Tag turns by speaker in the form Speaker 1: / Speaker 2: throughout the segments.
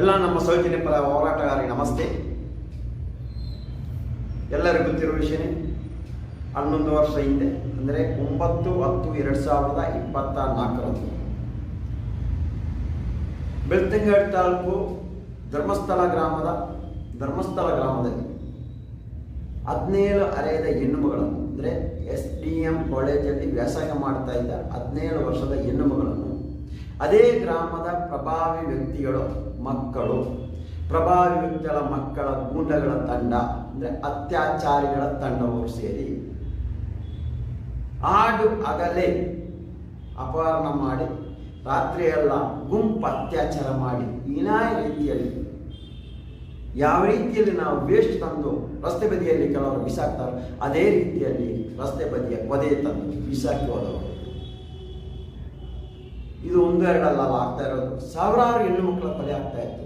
Speaker 1: ಎಲ್ಲ ನಮ್ಮ ಸೌಜನ್ಯ ಪರ ನಮಸ್ತೆ. ಎಲ್ಲರಿಗೂ ಗೊತ್ತಿರುವ ವಿಷಯನೇ ಹನ್ನೊಂದು ವರ್ಷ ಹಿಂದೆ, ಅಂದರೆ ಒಂಬತ್ತು ಹತ್ತು ಎರಡು ಸಾವಿರದ ಇಪ್ಪತ್ತ ನಾಲ್ಕರಂದು. ಬೆಳ್ತಂಗಡಿ ತಾಲೂಕು ಧರ್ಮಸ್ಥಳ ಗ್ರಾಮದ, ಧರ್ಮಸ್ಥಳ ಗ್ರಾಮದಲ್ಲಿ ಹದಿನೇಳು ಅರೆಯದ ಹೆಣ್ಣುಮಗಳನ್ನು, ಅಂದರೆ ಎಸ್ ಡಿ ಎಂ ಕಾಲೇಜಲ್ಲಿ ವ್ಯಾಸಂಗ ಮಾಡ್ತಾ ಇದ್ದ ಹದಿನೇಳು ವರ್ಷದ ಹೆಣ್ಣುಮಗಳನ್ನು ಅದೇ ಗ್ರಾಮದ ಪ್ರಭಾವಿ ವ್ಯಕ್ತಿಗಳ, ಮಕ್ಕಳು. ಪ್ರಭಾವಿ ವ್ಯಕ್ತಿಗಳ ಮಕ್ಕಳ ಗೂಂಡಗಳ ತಂಡ, ಅಂದರೆ ಅತ್ಯಾಚಾರಿಗಳ ತಂಡವರು ಸೇರಿ ಆಡು ಅಗಲೇ ಅಪಹರಣ ಮಾಡಿ, ರಾತ್ರಿಯೆಲ್ಲ ಗುಂಪು ಅತ್ಯಾಚಾರ ಮಾಡಿ ಹೀನಾಯ ರೀತಿಯಲ್ಲಿ, ಯಾವ ರೀತಿಯಲ್ಲಿ ನಾವು ವೇಸ್ಟ್ ತಂದು ರಸ್ತೆ ಬದಿಯಲ್ಲಿ ಕೆಲವರು ಬಿಸಾಕ್ತಾರೋ, ಅದೇ ರೀತಿಯಲ್ಲಿ ರಸ್ತೆ ಬದಿಯ ಕೊದೆ ತಂದು ಬಿಸಾಕಿ ಹೋದವರು. ಇದು ಒಂದು ಎರಡಲ್ಲ ಆಗ್ತಾ ಇರೋದು. ಸಾವಿರಾರು ಹೆಣ್ಣು ಮಕ್ಕಳ ಕೊಲೆ ಆಗ್ತಾ ಇತ್ತು.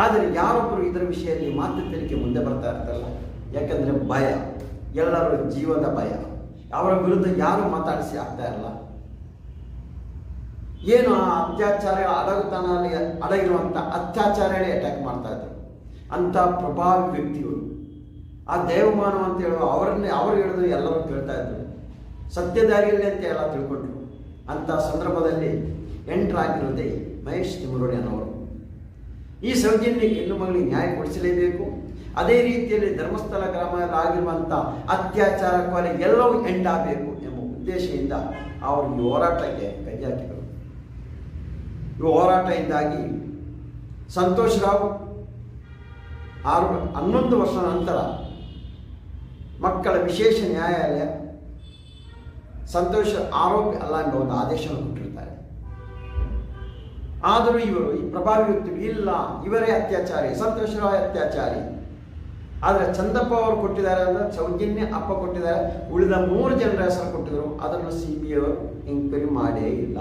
Speaker 1: ಆದರೆ ಯಾರೊಬ್ಬರು ಇದರ ವಿಷಯದಲ್ಲಿ ಮಾತು ತೆರಿಗೆ ಮುಂದೆ ಬರ್ತಾ ಇರ್ತಲ್ಲ ಯಾಕಂದ್ರೆ ಭಯ. ಎಲ್ಲರ ಜೀವದ ಭಯ. ಅವರ ವಿರುದ್ಧ ಯಾರು ಮಾತಾಡಿಸಿ ಆಗ್ತಾ ಇರಲ್ಲ? ಏನು ಆ ಅತ್ಯಾಚಾರ ಅಡಗುತನಲ್ಲಿ ಅಡಗಿರುವಂಥ ಅತ್ಯಾಚಾರಗಳೇ ಅಟ್ಯಾಕ್ ಮಾಡ್ತಾ ಇದ್ರು. ಅಂಥ ಪ್ರಭಾವಿ ವ್ಯಕ್ತಿಗಳು ಆ ದೇವಮಾನವ ಅಂತ ಹೇಳುವ ಅವರನ್ನೇ, ಅವರು ಹೇಳಿದ್ರು ಎಲ್ಲರೂ ಕೇಳ್ತಾ ಇದ್ರು. ಸತ್ಯದಾರಿಯಲ್ಲಿ ಅಂತ ಎಲ್ಲ ತಿಳ್ಕೊಂಡ್ರು. ಅಂಥ ಸಂದರ್ಭದಲ್ಲಿ ಎಂಟ್ರಾಗಿರೋದೇ ಮಹೇಶ್ ತಿಮ್ಮರೋಡಿ ಅನ್ನೋರು. ಈ ಸೌಜನ್ಯ ಹೆಣ್ಣು ಮಗಳಿಗೆ ನ್ಯಾಯ ಕೊಡಿಸಲೇಬೇಕು. ಅದೇ ರೀತಿಯಲ್ಲಿ ಧರ್ಮಸ್ಥಳ ಗ್ರಾಮದಲ್ಲಿ ಆಗಿರುವಂಥ ಅತ್ಯಾಚಾರ ಕೊಲೆ ಎಲ್ಲವೂ ಎಂಟಾಗಬೇಕು ಎಂಬ ಉದ್ದೇಶದಿಂದ ಅವರು ಈ ಹೋರಾಟಕ್ಕೆ ಕೈ ಹಾಕಿದರು ಈ ಹೋರಾಟದಿಂದಾಗಿ ಸಂತೋಷ್ ರಾವ್ ಆರು, ಹನ್ನೊಂದು ವರ್ಷ ನಂತರ ಮಕ್ಕಳ ವಿಶೇಷ ನ್ಯಾಯಾಲಯ ಸಂತೋಷ ಆರೋಪಿ ಅಲ್ಲ ಎಂಬ ಒಂದು ಆದೇಶವನ್ನು ಕೊಟ್ಟಿರ್ತಾರೆ. ಆದರೂ ಇವರು ಈ ಪ್ರಭಾವಿ ವ್ಯಕ್ತಿಗಳು ಇಲ್ಲ, ಇವರೇ ಅತ್ಯಾಚಾರಿ ಸಂತೋಷ ಅತ್ಯಾಚಾರಿ. ಆದರೆ ಚಂದಪ್ಪ ಅವರು ಕೊಟ್ಟಿದ್ದಾರೆ ಅಂದರೆ ಸೌಜನ್ಯ ಅಪ್ಪ ಕೊಟ್ಟಿದ್ದಾರೆ, ಉಳಿದ ಮೂರು ಜನರ ಹೆಸರು ಕೊಟ್ಟಿದ್ರು, ಅದನ್ನು ಸಿ ಬಿ ಅವರು ಎಂಕ್ವೈರಿ ಮಾಡೇ ಇಲ್ಲ.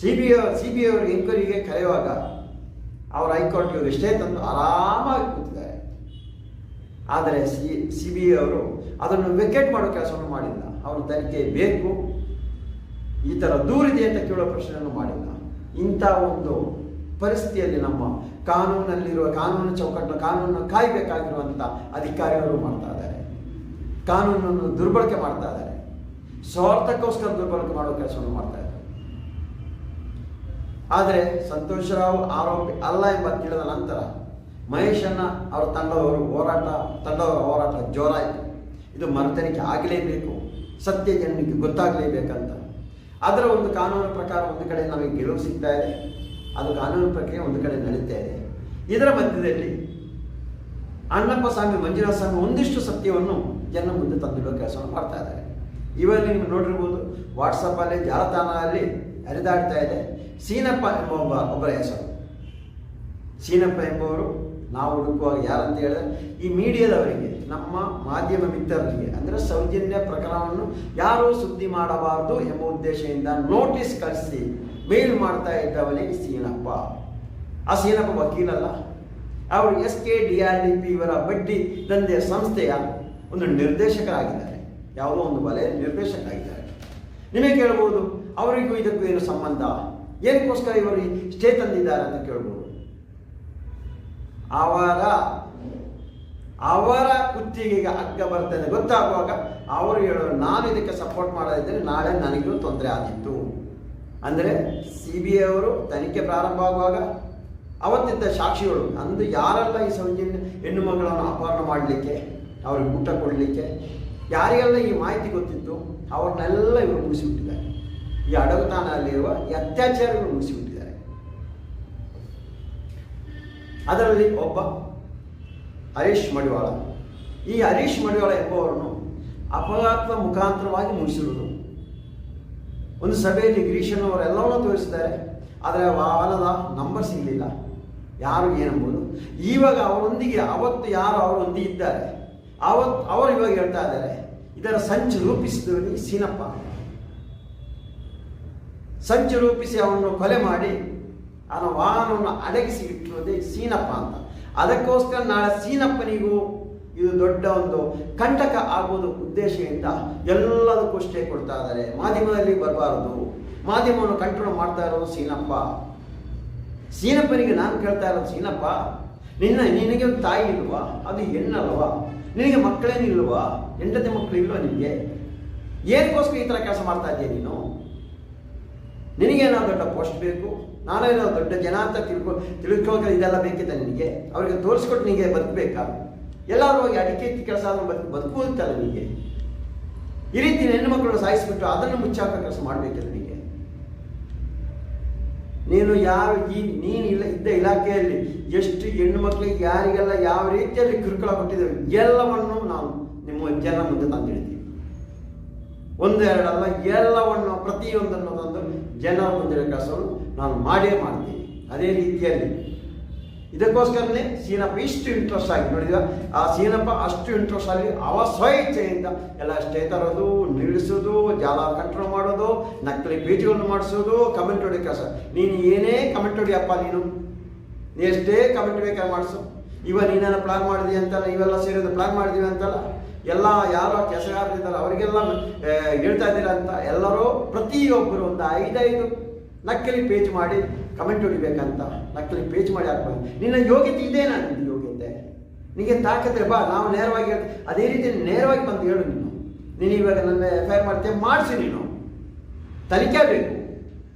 Speaker 1: ಸಿ ಬಿ ಸಿ ಬಿ ಅವರು ಎಂಕ್ವೈರಿಗೆ ಕರೆಯುವಾಗ ಅವರು ಹೈಕೋರ್ಟ್ ಇವರು ಎಷ್ಟೇ ತಂದು ಆರಾಮಾಗಿ ಕೂತಿದ್ದಾರೆ. ಆದರೆ ಸಿ ಸಿ ಬಿ ಅವರು ಅದನ್ನು ವೆಕೆಟ್ ಮಾಡೋ ಕೆಲಸವನ್ನು ಮಾಡಿಲ್ಲ. ಅವರು ತನಿಖೆ ಬೇಕು. ಈ ಥರ ದೂರಿದೆ ಅಂತ ಕೇಳೋ ಪ್ರಶ್ನೆಯನ್ನು ಮಾಡಿಲ್ಲ. ಇಂಥ ಒಂದು ಪರಿಸ್ಥಿತಿಯಲ್ಲಿ ನಮ್ಮ ಕಾನೂನಲ್ಲಿರುವ, ಕಾನೂನು ಚೌಕಟ್ಟು ಕಾನೂನನ್ನು ಕಾಯಬೇಕಾಗಿರುವಂಥ ಅಧಿಕಾರಿಗಳು ಮಾಡ್ತಾ ಇದ್ದಾರೆ. ಕಾನೂನನ್ನು ದುರ್ಬಳಕೆ ಮಾಡ್ತಾ ಇದ್ದಾರೆ. ಸ್ವಾರ್ಥಕ್ಕೋಸ್ಕರ ದುರ್ಬಳಕೆ ಮಾಡೋ ಕೆಲಸವನ್ನು ಮಾಡ್ತಾ ಇದ್ದಾರೆ. ಆದರೆ ಸಂತೋಷರಾವ್ ಆರೋಪಿ ಅಲ್ಲ ಎಂಬ ತಿಳಿದ ನಂತರ ಮಹೇಶನ್ನ ಅವರ ತಂಡದವರು ಹೋರಾಟ, ತಂಡದವರ ಹೋರಾಟ ಜೋರಾಯಿತು. ಇದು ಮರೆತನಿಕೆ ಆಗಲೇಬೇಕು, ಸತ್ಯ ಜನಕ್ಕೆ ಗೊತ್ತಾಗಲೇಬೇಕಂತ. ಅದರ ಒಂದು ಕಾನೂನು ಪ್ರಕಾರ ಒಂದು ಕಡೆ ನಮಗೆ ಗೆಲುವು ಸಿಗ್ತಾ ಇದೆ, ಅದು ಕಾನೂನು ಪ್ರಕ್ರಿಯೆ ಒಂದು ಕಡೆ ನಡೀತಾ ಇದೆ. ಇದರ ಮಧ್ಯದಲ್ಲಿ ಅಣ್ಣಪ್ಪ ಸ್ವಾಮಿ ಮಂಜುನಾಥ ಸ್ವಾಮಿ ಒಂದಿಷ್ಟು ಸತ್ಯವನ್ನು ಜನ ಮುಂದೆ ತಂದಿಡೋ ಕೆಲಸವನ್ನು ಮಾಡ್ತಾ ಇದ್ದಾರೆ. ಇವಾಗ ನೀವು ನೋಡಿರ್ಬೋದು, ವಾಟ್ಸಪ್ಪಲ್ಲಿ ಜಾಲತಾಣದಲ್ಲಿ ಹರಿದಾಡ್ತಾ ಇದೆ. ಸೀನಪ್ಪ ಎಂಬ ಒಬ್ಬ ಒಬ್ಬರ ಹೆಸರು. ಸೀನಪ್ಪ ಎಂಬುವರು ನಾವು ಹುಡುಕುವಾಗ ಯಾರಂತ ಹೇಳಿದ್ರೆ ಈ ಮೀಡಿಯಾದವರಿಗೆ, ನಮ್ಮ ಮಾಧ್ಯಮ ಮಿತ್ರರಿಗೆ, ಅಂದರೆ ಸೌಜನ್ಯ ಪ್ರಕರಣವನ್ನು ಯಾರೂ ಸುದ್ದಿ ಮಾಡಬಾರದು ಎಂಬ ಉದ್ದೇಶದಿಂದ ನೋಟಿಸ್ ಕಳಿಸಿ, ಮೇಲ್ ಮಾಡ್ತಾ ಇದ್ದವನೇ ಸೀನಪ್ಪ. ಆ ಸೀನಪ್ಪ ವಕೀಲಲ್ಲ. ಅವರು S K D R D P ಇವರ ಬಡ್ಡಿ ದಂಧೆ ಸಂಸ್ಥೆಯ ಒಂದು ನಿರ್ದೇಶಕರಾಗಿದ್ದಾರೆ. ಯಾವುದೋ ಒಂದು ವಲಯ ನಿರ್ದೇಶಕರಾಗಿದ್ದಾರೆ. ನಿಮಗೆ ಕೇಳ್ಬೋದು, ಅವರಿಗೂ ಇದಕ್ಕೂ ಏನು ಸಂಬಂಧ? ಏನಕ್ಕೋಸ್ಕರ ಇವರು ಸ್ಟೇ ತಂದಿದ್ದಾರೆ ಅಂತ ಕೇಳ್ಬೋದು? ಅವರ ಅವರ ಕುತ್ತಿಗೆಗೆ ಹಗ್ಗ ಬರ್ತದೆ ಗೊತ್ತಾಗುವಾಗ ಅವರು ಹೇಳೋರು, ನಾನು ಇದಕ್ಕೆ ಸಪೋರ್ಟ್ ಮಾಡದಿದ್ದರೆ ನಾಳೆ ನನಗೂ ತೊಂದರೆ ಆದಿತ್ತು ಅಂದರೆ ಸಿ ಬಿ ಐ ಅವರು ತನಿಖೆ ಪ್ರಾರಂಭ ಆಗುವಾಗ ಅವತ್ತಿದ್ದ ಸಾಕ್ಷಿಗಳು ಅಂದು ಯಾರೆಲ್ಲ ಈ ಸಂಜೆ ಹೆಣ್ಣು ಮಗಳನ್ನು ಅಪಹರಣ ಮಾಡಲಿಕ್ಕೆ, ಅವ್ರಿಗೆ ಊಟ ಕೊಡಲಿಕ್ಕೆ, ಯಾರಿಗೆಲ್ಲ ಈ ಮಾಹಿತಿ ಗೊತ್ತಿತ್ತು, ಅವ್ರನ್ನೆಲ್ಲ ಇವರು ಮುಗಿಸಿಬಿಟ್ಟಿದ್ದಾರೆ. ಈ ಅಡಗುತಾಣದಲ್ಲಿರುವ ಈ ಅತ್ಯಾಚಾರಿಗಳು ಮುಗಿಸಿಬಿಟ್ಟಿದ್ದಾರೆ. ಅದರಲ್ಲಿ ಒಬ್ಬ ಹರೀಶ್ ಮಡಿವಾಳ. ಈ ಹರೀಶ್ ಮಡಿವಾಳ ಎಂಬುವರನ್ನು ಅಪಘಾತದ ಮುಖಾಂತರವಾಗಿ ಮುಗಿಸಿರುವುದು ಒಂದು ಸಭೆಯಲ್ಲಿ ಗಿರೀಶನ್ ಅವರೆಲ್ಲವನ್ನೂ ತೋರಿಸಿದ್ದಾರೆ. ಆದರೆ ವಾಹನದ ನಂಬರ್ ಸಿಗಲಿಲ್ಲ. ಯಾರು ಏನೆಂಬುದು? ಇವಾಗ ಅವರೊಂದಿಗೆ ಅವತ್ತು ಯಾರು ಅವರೊಂದಿಗೆ ಇದ್ದಾರೆ. ಅವತ್ತು ಅವರು ಇವಾಗ ಹೇಳ್ತಾ ಇದ್ದಾರೆ. ಇದರ ಸಂಚು ರೂಪಿಸಿದವನಿಗೆ ಸೀನಪ್ಪ. ಸಂಚು ರೂಪಿಸಿ ಅವನನ್ನು ಕೊಲೆ ಮಾಡಿ ಅವನ ವಾಹನವನ್ನು ಅಡಗಿಸಿ ಇಟ್ಟಿರೋದೇ ಸೀನಪ್ಪ ಅಂತ. ಅದಕ್ಕೋಸ್ಕರ ನಾಳೆ ಸೀನಪ್ಪನಿಗೂ ಇದು ದೊಡ್ಡ ಒಂದು ಕಂಟಕ ಆಗುವುದು ಉದ್ದೇಶದಿಂದ ಎಲ್ಲದಕ್ಕೂ ಸ್ಟೇ ಕೊಡ್ತಾ ಇದ್ದಾರೆ. ಮಾಧ್ಯಮದಲ್ಲಿ ಬರಬಾರದು. ಮಾಧ್ಯಮವನ್ನು ಕಂಟ್ರೋಲ್ ಮಾಡ್ತಾ ಇರೋದು ಸೀನಪ್ಪ. ಸೀನಪ್ಪನಿಗೆ ನಾನು ಕೇಳ್ತಾ ಇರೋದು ಸೀನಪ್ಪ, ನಿನ್ನ ನಿನಗೆ ಒಂದು ತಾಯಿ ಇಲ್ವಾ? ಅದು ಹೆಣ್ಣಲ್ವ? ನಿನಗೆ ಮಕ್ಕಳೇನಿಲ್ವಾ ಹೆಂಡತಿ ಮಕ್ಕಳು ಇಲ್ವಾ ನಿನಗೆ? ಏನಕ್ಕೋಸ್ಕರ ಈ ಥರ ಕೆಲಸ ಮಾಡ್ತಾ ಇದ್ದೀಯ ನೀನು? ನಿನಗೇನೋ ದೊಡ್ಡ ಪೋಸ್ಟ್ ಬೇಕು? ನಾನೇನೋ ದೊಡ್ಡ ಜನ ಅಂತ ತಿಳ್ಕೊ, ತಿಳ್ಕೊಳ್ಕ, ಇದೆಲ್ಲ ಬೇಕಿದೆ ನಿನಗೆ? ಅವರಿಗೆ ತೋರಿಸ್ಕೊಟ್ಟು ನಿನಗೆ ಬದುಕಬೇಕಾ? ಎಲ್ಲರೂ ಹೋಗಿ ಅಡಿಕೆ ಕೆಲಸ ಬದುಕು ಬದುಕುತ್ತಲ್ಲ ನಿನಗೆ? ಈ ರೀತಿ ಹೆಣ್ಣು ಮಕ್ಕಳನ್ನು ಸಾಯಿಸಿಬಿಟ್ಟು ಅದನ್ನು ಮುಚ್ಚಾಕೋ ಕೆಲಸ ಮಾಡಬೇಕಿಲ್ಲ ನಿನಗೆ? ನೀನು ಯಾರು ಈ, ನೀನು ಇಲ್ಲ, ಇದ್ದ ಇಲಾಖೆಯಲ್ಲಿ ಎಷ್ಟು ಹೆಣ್ಣು ಮಕ್ಕಳಿಗೆ ಯಾರಿಗೆಲ್ಲ ಯಾವ ರೀತಿಯಲ್ಲಿ ಕಿರುಕುಳ ಕೊಟ್ಟಿದ್ದೇವೆ, ಎಲ್ಲವನ್ನು ನಾವು ನಿಮ್ಮ ಜನ ಮುಂದೆ ತಂದಿಡ್ತೀವಿ. ಒಂದು ಎರಡಲ್ಲ ಎಲ್ಲವನ್ನು, ಪ್ರತಿಯೊಂದನ್ನು ತಂದು ಜನರ ಮುಂದಿನ ಕೆಲಸವನ್ನು ನಾನು ಮಾಡೇ ಮಾಡ್ತೀನಿ ಅದೇ ರೀತಿಯಲ್ಲಿ. ಇದಕ್ಕೋಸ್ಕರನೇ ಸೀನಪ್ಪ ಇಷ್ಟು ಇಂಟ್ರೆಸ್ಟ್ ಆಗಿ ನೋಡಿದ ಆ ಸೀನಪ್ಪ ಅಷ್ಟು ಇಂಟ್ರೆಸ್ಟ್ ಆಗಿ ಅವ ಸ್ವಇಚ್ಛೆಯಿಂದ ಎಲ್ಲ ಸ್ಟೇ ತರೋದು ನಿಲ್ಲಿಸೋದು, ಜಾಲ ಕಂಟ್ರೋಲ್ ಮಾಡೋದು, ನಕಲಿ ಪೇಜ್ಗಳನ್ನು ಮಾಡಿಸೋದು ಕಮೆಂಟ್ ಹೊಡಿ ಕೆಲಸ ನೀನು ಏನೇ ಕಮೆಂಟ್ ಹೊಡಿಯಪ್ಪ ನೀನು. ಎಷ್ಟೇ ಕಮೆಂಟ್ ಬೇಕಾದ್ರೆ ಮಾಡಿಸು. ಇವ ನೀನೇನ ಪ್ಲಾನ್ ಮಾಡಿದಿ ಅಂತಲ್ಲ, ಇವೆಲ್ಲ ಸೇರಿದ ಪ್ಲಾನ್ ಮಾಡಿದೀವಿ ಅಂತಲ್ಲ. ಎಲ್ಲ ಯಾರೋ ಕೆಲಸಗಾರರಿದ್ದಾರೆ ಅವರಿಗೆಲ್ಲ ಹೇಳ್ತಾ ಇದ್ದೀರಾ ಅಂತ ಎಲ್ಲರೂ ಪ್ರತಿಯೊಬ್ಬರು ಒಂದು ಐದೈದು ನಕ್ಕಲಿ ಪೇಜ್ ಮಾಡಿ ಕಮೆಂಟ್ ಹೊಡಿಬೇಕಂತ ನಕ್ಕಲಿ ಪೇಜ್ ಮಾಡಿ ಹಾಕ್ಬೇಕು ನಿನ್ನ ಯೋಗ್ಯತೆ ನಾನು ನಿನ್ನ ಯೋಗ್ಯತೆ. ನಿನಗೆ ತಾಕತ್ತೆ, ಬಾ, ನಾವು ನೇರವಾಗಿ ಹೇಳ್ತೀವಿ ಅದೇ ರೀತಿ ನೇರವಾಗಿ ಬಂದು ಹೇಳು ನೀನು. ನೀನು ಇವಾಗ ನನ್ನ ಎಫ್ ಐ ಆರ್ ಮಾಡ್ತೀಯ ಮಾಡಿಸಿ ನೀನು. ತನಿಖೆ ಆಗಬೇಕು.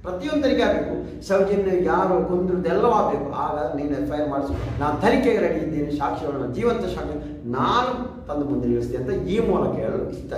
Speaker 1: ಪ್ರತಿಯೊಂದು ತನಿಖೆ ಆಗಬೇಕು. ಸೌಜನ್ಯ ಯಾರು ಕೊಂದ್ರದ್ದೆಲ್ಲವೂ ಆಗಬೇಕು. ಆಗ ನೀನು ಎಫ್ ಐ ಆರ್ ಮಾಡಿಸು. ನಾನು ತನಿಖೆಗೆ ರೆಡಿ ಇದ್ದೇನೆ. ಸಾಕ್ಷಿಗಳನ್ನು ಜೀವಂತ ಸಾಕ್ಷಿ. ನಾನು ತಂದು ಮುಂದೆ ನಿಲ್ಲಿಸ್ತೀನಿ ಅಂತ ಈ ಮೂಲಕ ಹೇಳಲು ಇಷ್ಟ